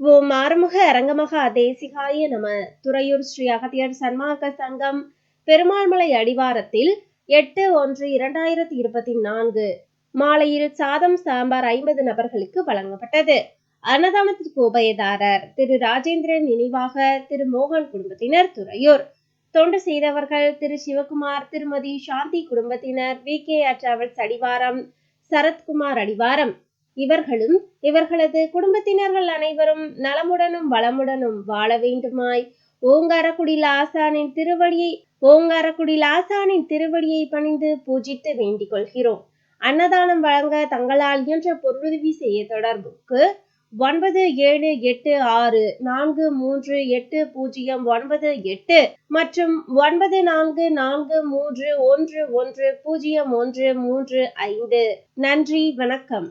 ஓம் ஆறுமுக அரங்கமகா தேசிகாய நம துறையூர் ஸ்ரீ அகத்தியர் சன்மார்க்க சங்கம் பெருமாள்மலை அடிவாரத்தில் எட்டு ஒன்று இரண்டாயிரத்தி இருபத்தி நான்கு மாலையில் சாதம் சாம்பார் ஐம்பது நபர்களுக்கு வழங்கப்பட்டது. அன்னதானத்திற்கு உபயதாரர் திரு ராஜேந்திரன் நினைவாக திரு மோகன் குடும்பத்தினர் துறையூர். தொண்டு செய்தவர்கள் திரு சிவகுமார் திருமதி சாந்தி குடும்பத்தினர் வி கே டிராவல்ஸ் அடிவாரம் சரத்குமார் அடிவாரம் இவர்களும் இவர்களது குடும்பத்தினர்கள் அனைவரும் நலமுடனும் வளமுடனும் வாழ வேண்டுமாய். ஓங்காரக்குடில் ஆசானின் திருவடியை ஓங்காரக்குடில் ஆசானின் திருவடியை பணிந்து பூஜித்து வேண்டிக் கொள்கிறோம். அன்னதானம் வழங்க தங்களால் இயன்ற பொருளுதவி செய்ய தொடர்புக்கு ஒன்பது ஏழு எட்டு ஆறு நான்கு மூன்று எட்டு பூஜ்ஜியம் ஒன்பது எட்டு மற்றும் ஒன்பது நான்கு நான்கு மூன்று ஒன்று ஒன்று பூஜ்ஜியம் ஒன்று மூன்று ஐந்து. நன்றி வணக்கம்.